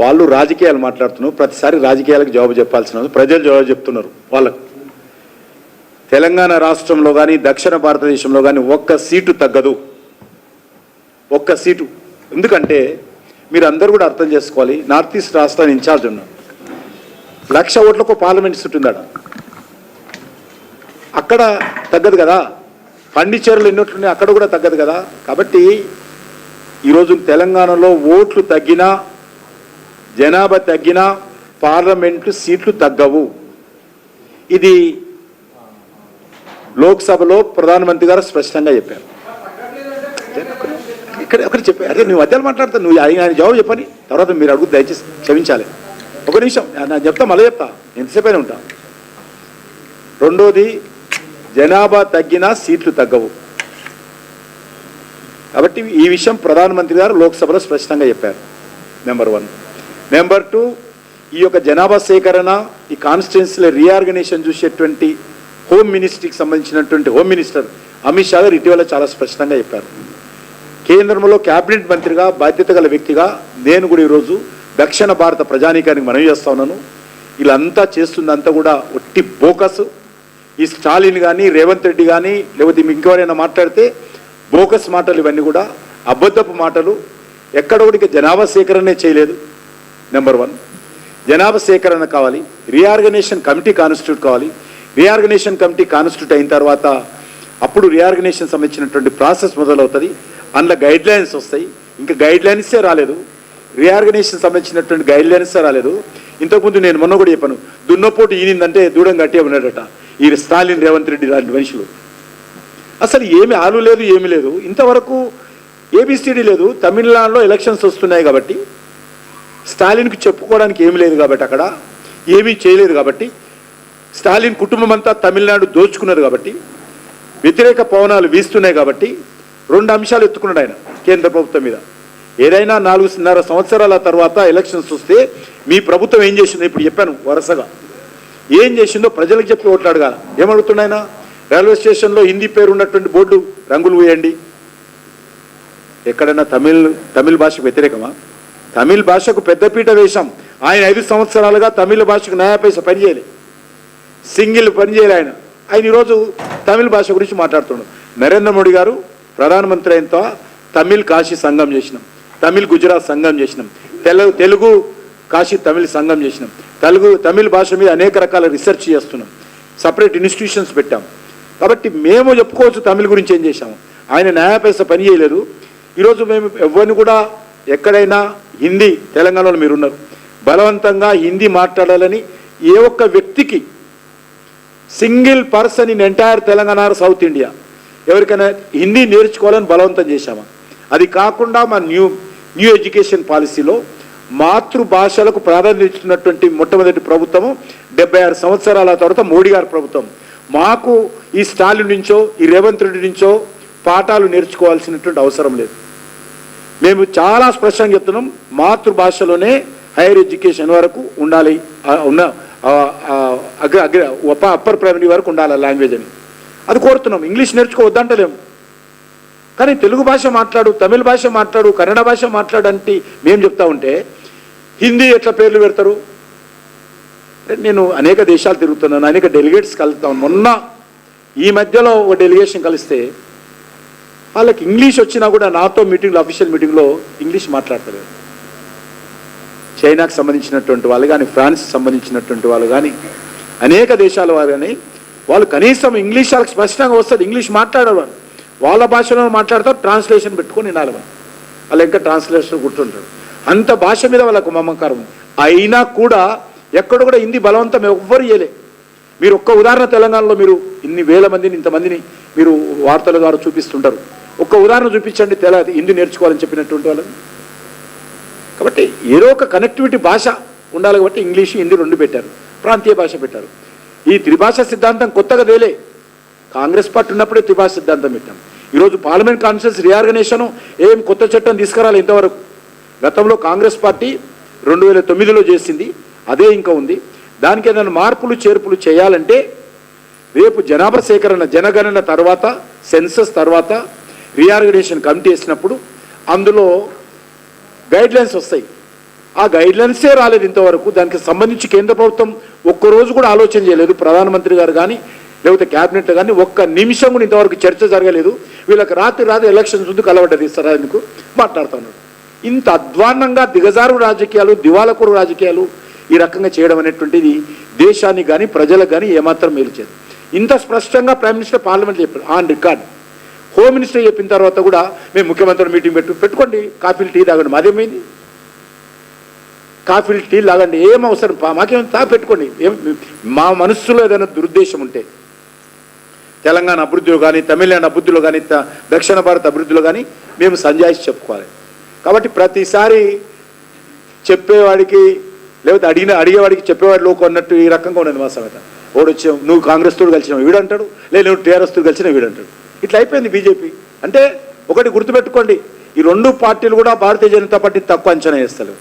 వాళ్ళు రాజకీయాలు మాట్లాడుతున్నారు ప్రతిసారి రాజకీయాలకు జవాబు చెప్పాల్సిన ప్రజలు జవాబు చెప్తున్నారు వాళ్ళకు. తెలంగాణ రాష్ట్రంలో కానీ దక్షిణ భారతదేశంలో కానీ ఒక్క సీటు తగ్గదు. ఒక్క సీటు. ఎందుకంటే మీరు అందరూ కూడా అర్థం చేసుకోవాలి నార్త్ ఈస్ట్ రాష్ట్రాన్ని ఇన్ఛార్జ్ ఉన్నారు. లక్ష ఓట్లకు పార్లమెంట్ సీట్ ఉందాడ అక్కడ తగ్గదు కదా. పండిచేరులు ఎన్నోట్లున్నాయి అక్కడ కూడా తగ్గదు కదా. కాబట్టి ఈరోజు తెలంగాణలో ఓట్లు తగ్గినా జనాభా తగ్గినా పార్లమెంటు సీట్లు తగ్గవు. ఇది లోక్సభలో ప్రధానమంత్రి గారు స్పష్టంగా చెప్పారు. ఇక్కడ ఒకటి చెప్పారు అదే నువ్వు మధ్యలో మాట్లాడతా నువ్వు ఆయన ఆయన జవాబు చెప్పని తర్వాత మీరు అడుగు దయచేసి క్షమించాలి. ఒక నిమిషం నేను చెప్తా మళ్ళీ చెప్తా ఎంతసేపు అయినా ఉంటా. రెండోది జనాభా తగ్గినా సీట్లు తగ్గవు. కాబట్టి ఈ విషయం ప్రధానమంత్రి గారు లోక్సభలో స్పష్టంగా చెప్పారు. Number one. నెంబర్ టూ ఈ యొక్క జనాభా సేకరణ ఈ కాన్స్టిట్యున్సీల రీఆర్గనైజేషన్ చూసేటువంటి హోమ్ మినిస్ట్రీకి సంబంధించినటువంటి హోమ్ మినిస్టర్ అమిత్ షా గారు ఇటీవల చాలా స్పష్టంగా చెప్పారు. కేంద్రంలో కేబినెట్ మంత్రిగా బాధ్యత గల వ్యక్తిగా నేను కూడా ఈరోజు దక్షిణ భారత ప్రజానీకానికి మనవి చేస్తా ఉన్నాను. వీళ్ళంతా చేస్తుందంతా కూడా ఒట్టి బోకస్. ఈ స్టాలిన్ కానీ రేవంత్ రెడ్డి కానీ లేకపోతే ఇంకెవరైనా మాట్లాడితే బోకస్ మాటలు ఇవన్నీ కూడా అబద్ధపు మాటలు. ఎక్కడ కూడా ఇక జనాభా సేకరణే చేయలేదు. నెంబర్ వన్ జనాభా సేకరణ కావాలి. రీఆర్గనైజేషన్ కమిటీ కాన్స్టిట్యూట్ కావాలి. రీఆర్గనైజేషన్ కమిటీ కాన్స్టిట్యూట్ అయిన తర్వాత అప్పుడు రీఆర్గనైజేషన్ సంబంధించినటువంటి ప్రాసెస్ మొదలవుతుంది. అందులో గైడ్ లైన్స్ వస్తాయి. ఇంకా గైడ్ లైన్సే రాలేదు. రీఆర్గనైజేషన్ సంబంధించినటువంటి గైడ్ లైన్సే రాలేదు. ఇంతకుముందు నేను మొన్న కూడా చెప్పాను. దున్నపోటు ఈనిందంటే దూడం గట్టే ఉన్నాడట. ఈ స్టాలిన్ రేవంత్ రెడ్డి లాంటి మనుషులు. అసలు ఏమి ఆలు లేదు ఏమీ లేదు. ఇంతవరకు ఏబిసిడి లేదు. తమిళనాడులో ఎలక్షన్స్ వస్తున్నాయి కాబట్టి స్టాలిన్కి చెప్పుకోవడానికి ఏమీ లేదు కాబట్టి అక్కడ ఏమీ చేయలేదు కాబట్టి స్టాలిన్ కుటుంబం అంతా తమిళనాడు దోచుకున్నారు కాబట్టి వ్యతిరేక పవనాలు వీస్తున్నాయి కాబట్టి రెండు అంశాలు ఎత్తుకున్నాడు ఆయన కేంద్ర ప్రభుత్వం మీద. ఏదైనా నాలుగున్నర సంవత్సరాల తర్వాత ఎలక్షన్స్ వస్తే మీ ప్రభుత్వం ఏం చేసిందో ఇప్పుడు చెప్పాను వరుసగా. ఏం చేసిందో ప్రజలకు చెప్పి ఓట్లాడగా. ఏమడుగుతున్నాయన రైల్వే స్టేషన్లో హిందీ పేరు ఉన్నటువంటి బోర్డు రంగులు వేయండి. ఎక్కడైనా తమిళ్ తమిళ్ భాషకు వ్యతిరేకమా? తమిళ భాషకు పెద్దపీట వేశాం. ఆయన ఐదు సంవత్సరాలుగా తమిళ భాషకు న్యాయ పైస పనిచేయలే సింగిల్ పనిచేయలే ఆయన. ఆయన ఈరోజు తమిళ భాష గురించి మాట్లాడుతున్నాడు. నరేంద్ర మోడీ గారు ప్రధానమంత్రి అయిన తమిళ్ కాశీ సంఘం చేసినాం. తమిళ్ గుజరాత్ సంఘం చేసినాం. తెలుగు తెలుగు కాశీ తమిళ సంఘం చేసినాం. తెలుగు తమిళ భాష మీద అనేక రకాల రీసెర్చ్ చేస్తున్నాం. సపరేట్ ఇన్స్టిట్యూషన్స్ పెట్టాం. కాబట్టి మేము చెప్పుకోవచ్చు తమిళ గురించి ఏం చేశాము. ఆయన న్యాయపేస పనిచేయలేదు పని చేయలేదు. ఈరోజు మేము ఎవరిని కూడా ఎక్కడైనా హిందీ తెలంగాణలో మీరున్నారు. బలవంతంగా హిందీ మాట్లాడాలని ఏ ఒక్క వ్యక్తికి single person in entire Telangana south India. ఎవరికైనా హిందీ నేర్చుకోవాలని బలవంతం చేశామా? అది కాకుండా మా న్యూ న్యూ ఎడ్యుకేషన్ పాలసీలో మాతృభాషలకు ప్రాధాన్యత ఇచ్చినటువంటి మొట్టమొదటి ప్రభుత్వము డెబ్బై ఆరు సంవత్సరాల తర్వాత మోడీ గారి ప్రభుత్వం. మాకు ఈ స్టాలిన్ నుంచో ఈ రేవంత్ రెడ్డి నుంచో పాఠాలు నేర్చుకోవాల్సినటువంటి అవసరం లేదు. మేము చాలా స్పష్టంగా చెప్తున్నాం మాతృభాషలోనే హైయర్ ఎడ్యుకేషన్ వరకు ఉండాలి ఉన్న అగ్ర అగ్ర ఉప అప్పర్ ప్రైమరీ వరకు ఉండాలి లాంగ్వేజ్ అని. అది కోరుతున్నాం. ఇంగ్లీష్ నేర్చుకోవద్దంటలేము కానీ తెలుగు భాష మాట్లాడు తమిళ భాష మాట్లాడు కన్నడ భాష మాట్లాడంటే మేము చెప్తా ఉంటే హిందీ ఎట్లా పేర్లు పెడతారు? నేను అనేక దేశాలు తిరుగుతున్నాను అనేక డెలిగేట్స్ కలుస్తాను మొన్న ఈ మధ్యలో ఒక డెలిగేషన్ కలిస్తే వాళ్ళకి ఇంగ్లీష్ వచ్చినా కూడా నాతో మీటింగ్లో అఫీషియల్ మీటింగ్లో ఇంగ్లీష్ మాట్లాడతలేదు చైనాకు సంబంధించినటువంటి వాళ్ళు కానీ ఫ్రాన్స్ సంబంధించినటువంటి వాళ్ళు కానీ అనేక దేశాల వారు కానీ వాళ్ళు కనీసం ఇంగ్లీష్ వాళ్ళకి స్పష్టంగా వస్తుంది ఇంగ్లీష్ మాట్లాడేవారు వాళ్ళ. భాషలో మాట్లాడతారు ట్రాన్స్లేషన్ పెట్టుకొని వినాలి వాళ్ళు. ఇంకా ట్రాన్స్లేషన్ గుర్తుంటారు అంత భాష మీద వాళ్ళకు మమకారం. అయినా కూడా ఎక్కడ కూడా హిందీ బలవంతం ఎవ్వరు చేయలే. మీరు ఒక్క ఉదాహరణ తెలంగాణలో మీరు ఇన్ని వేల మందిని ఇంతమందిని మీరు వార్తల ద్వారా చూపిస్తుంటారు. ఒక్క ఉదాహరణ చూపించండి తెల హిందీ నేర్చుకోవాలని చెప్పినటువంటి వాళ్ళని. కాబట్టి ఏదో ఒక కనెక్టివిటీ భాష ఉండాలి కాబట్టి ఇంగ్లీష్ హిందీ రెండు పెట్టారు ప్రాంతీయ భాష పెట్టారు. ఈ త్రిభాష సిద్ధాంతం కొత్తగా తేలే. కాంగ్రెస్ పార్టీ ఉన్నప్పుడే త్రిభాష సిద్ధాంతం పెట్టాం. ఈరోజు పార్లమెంట్ కాన్ఫరెన్స్ రీఆర్గనైజేషన్ ఏం కొత్త చట్టం తీసుకురాలి ఇంతవరకు. గతంలో కాంగ్రెస్ పార్టీ రెండు వేల తొమ్మిదిలో చేసింది అదే ఇంకా ఉంది. దానికి ఏదైనా మార్పులు చేర్పులు చేయాలంటే రేపు జనాభా సేకరణ జనగణన తర్వాత సెన్సస్ తర్వాత రీఆర్గనైజేషన్ కమిటీ వేసినప్పుడు అందులో గైడ్లైన్స్ వస్తాయి. ఆ గైడ్లైన్సే రాలేదు ఇంతవరకు. దానికి సంబంధించి కేంద్ర ప్రభుత్వం ఒక్కరోజు కూడా ఆలోచన చేయలేదు. ప్రధానమంత్రి గారు కానీ లేకపోతే క్యాబినెట్ కానీ ఒక్క నిమిషం కూడా ఇంతవరకు చర్చ జరగలేదు. వీళ్ళకి రాత్రి రాత్రి ఎలక్షన్స్ ముందు కలవడ్డది ఇస్తారా ఎందుకు మాట్లాడుతున్నాడు ఇంత అధ్వాన్నంగా దిగజారు రాజకీయాలు దివాలకూరు రాజకీయాలు ఈ రకంగా చేయడం అనేటువంటిది దేశానికి కానీ ప్రజలకు కానీ ఏమాత్రం మేలు చేయదు. ఇంత స్పష్టంగా ప్రైమ్ మినిస్టర్ పార్లమెంట్ చెప్పారు ఆన్ రికార్డ్. హోమ్ మినిస్టర్ చెప్పిన తర్వాత కూడా మేము ముఖ్యమంత్రి మీటింగ్ పెట్టు పెట్టుకోండి. కాఫీలు టీ తాగండి. మాదేమైంది కాఫీలు టీ లాగండి ఏం అవసరం? పా- మాకేం తా పెట్టుకోండి. ఏం మా మనస్సులో ఏదైనా దురుద్దేశం ఉంటే తెలంగాణ అభివృద్ధిలో కానీ తమిళనాడు అభివృద్ధిలో కానీ దక్షిణ భారత అభివృద్ధిలో కానీ మేము సంజాయిషి చెప్పుకోవాలి. కాబట్టి ప్రతిసారి చెప్పేవాడికి లేకపోతే అడిగిన అడిగేవాడికి చెప్పేవాడి లోకు అన్నట్టు ఈ రకంగా ఉన్నది మా సమేత వాడు నువ్వు కాంగ్రెస్ తోడు కలిసిన వీడు అంటాడు లేదు నువ్వు టీఆర్ఎస్ తోడు కలిసిన వీడంటాడు. ఇట్లా అయిపోయింది బీజేపీ. అంటే ఒకటి గుర్తుపెట్టుకోండి ఈ రెండు పార్టీలు కూడా భారతీయ జనతా పార్టీ తక్కువ అంచనా వేస్తలేవు.